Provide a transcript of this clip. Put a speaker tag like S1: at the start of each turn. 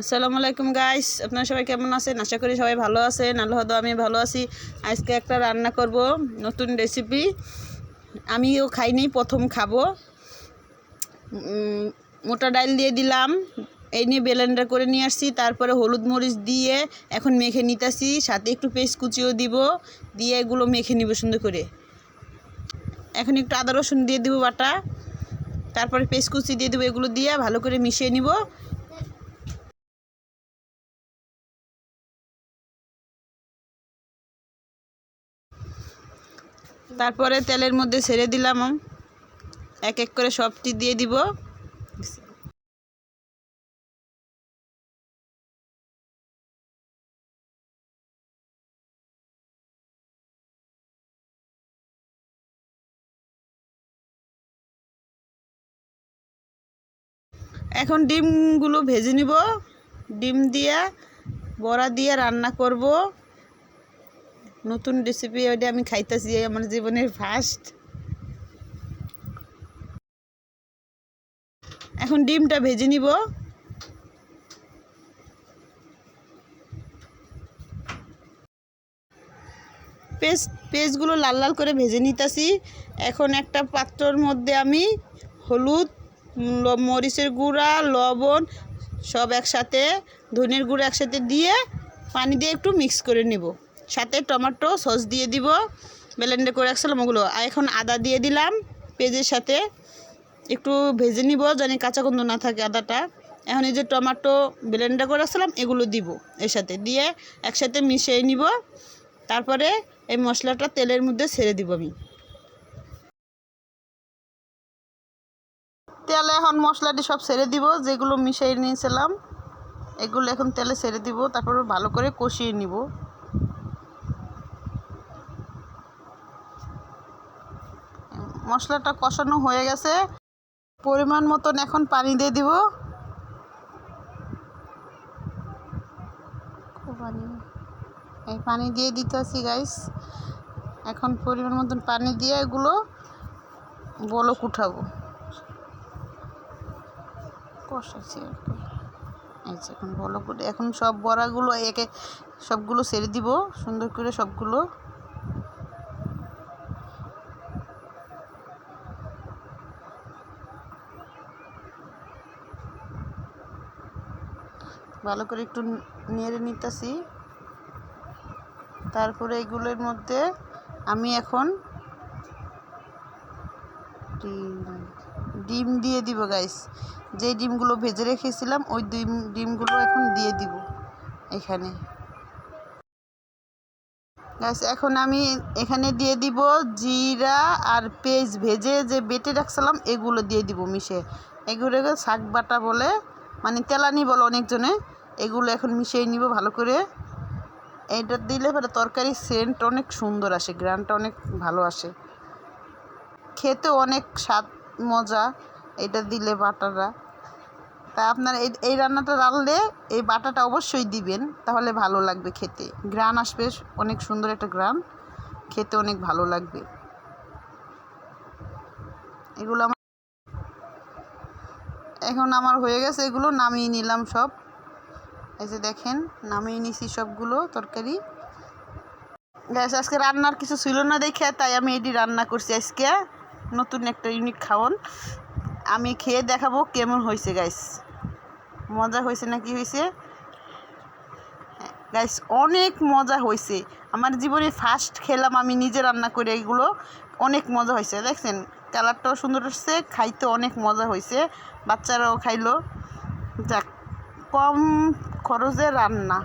S1: আসসালামু আলাইকুম গাইস আপনারা সবাই কেমন আছেন? আশা করি সবাই ভালো আছেন। আল্লাহ আমি ভালো আছি। আজকে একটা রান্না করব, নতুন রেসিপি আমিও খাইনি, প্রথম খাব। মোটা ডাল দিয়ে দিলাম। এই নিয়ে বেলেন্ডার করে নিয়ে আসছি। তারপরে হলুদ মরিচ দিয়ে এখন মেখে নিতেছি। সাথে একটু পেস্ট কুচিও দিব। দিয়ে এগুলো মেখে নিব সুন্দর করে। এখন একটু আদা রসুন দিয়ে দিব বাটা। তারপরে পেস্ট কুচি দিয়ে দেবো এগুলো দিয়ে। ভালো করে মিশিয়ে নিব। তারপরে তেলের মধ্যে ছেড়ে দিলাম এক এক করে সবটি দিয়ে দিব। এখন ডিমগুলো ভেজে নিব। ডিম দিয়ে বড়া দিয়ে রান্না করব। নতুন রেসিপি ওইটা আমি খাইতেছি আমার জীবনের ফার্স্ট এখন ডিমটা ভেজে নিব। পেস্ট, পেস্টগুলো লাল লাল করে ভেজে নিতেছি। এখন একটা পাত্রর মধ্যে আমি হলুদ মরিচের গুঁড়া, লবণ সব একসাথে, ধনের গুঁড়ো একসাথে দিয়ে পানি দিয়ে একটু মিক্স করে নিব। সাথে টমেটো, সস দিয়ে দিব ব্লেন্ডে করে রাখছিলাম ওগুলো। আর এখন আদা দিয়ে দিলাম, পেঁয়াজের সাথে। একটু ভেজে নিব জানি কাঁচা গন্ধ না থাকে আদাটা। এখন এই যে টমেটো ব্লেন্ডার করে রাখছিলাম, এগুলো দিব এর সাথে দিয়ে একসাথে মিশিয়ে নিব। তারপরে এই মশলাটা তেলের মধ্যে ছেড়ে দিব আমি। তেলে এখন মশলাটি সব ছেড়ে দিব, যেগুলো মিশিয়ে নিয়েছিলাম, এগুলো এখন তেলে ছেড়ে দিব। তারপর ভালো করে কষিয়ে নিব। মশলাটা কষানো হয়ে গেছে। পরিমাণ মতন এখন পানি দিয়ে দিব। পানি। এই পানি দিয়ে দিতে আছি গাইস এখন পরিমাণ মতন পানি দিয়ে এগুলো বলক উঠাবো। কষাচ্ছি যে এখন বলক এখন সব বড়াগুলো একে সবগুলো ছেড়ে দিব। সুন্দর করে সবগুলো ভালো করে একটু নেড়ে নিতেছি। তারপরে এগুলোর মধ্যে আমি এখন ডিম দিয়ে দিব গাইস যে ডিমগুলো ভেজে রেখেছিলাম, ওই ডিম, ডিমগুলো এখন দিয়ে দিব এখানে। গাইস এখন আমি এখানে দিয়ে দিব জিরা আর পেঁয়াজ ভেজে যে বেটে রাখছিলাম, এগুলো দিয়ে দিব মিশে। এগুলোকে শাক বাটা বলে মানে তেলানি বলে অনেকজনে। এগুলো এখন মিশিয়ে নিব ভালো করে। এইটা দিলে পরে তরকারির সেন্ট অনেক সুন্দর আসে, গ্রানটা অনেক ভালো আসে। খেতে অনেক স্বাদ, মজা, এটা দিলে বাটাটা। তা আপনার এই এই রান্নাটা রাঁধলে এই বাটাটা অবশ্যই দিবেন, তাহলে ভালো লাগবে খেতে। গ্রান আসবে, অনেক সুন্দর একটা গ্রান, খেতে অনেক ভালো লাগবে। এগুলো আমার এখন আমার হয়ে গেছে, এগুলো নামিয়ে নিলাম সব। এই যে দেখেন, নামিয়ে নিছি সবগুলো তরকারি। গ্যাস, আজকে রান্নার কিছু ছিল না দেখে, তাই আমি এটি রান্না করছি আজকে। নতুন একটা ইউনিক খাওন আমি খেয়ে দেখাবো কেমন হয়েছে গাইস মজা হয়েছে না কি হয়েছে? গাইস অনেক মজা হয়েছে। আমার জীবনে ফার্স্ট খেলাম আমি নিজে রান্না করে এগুলো। অনেক মজা হয়েছে, দেখছেন? কালারটাও সুন্দর হচ্ছে খাইতে অনেক মজা হয়েছে। বাচ্চারাও খাইলো। যাক, কম খরচে রান্না।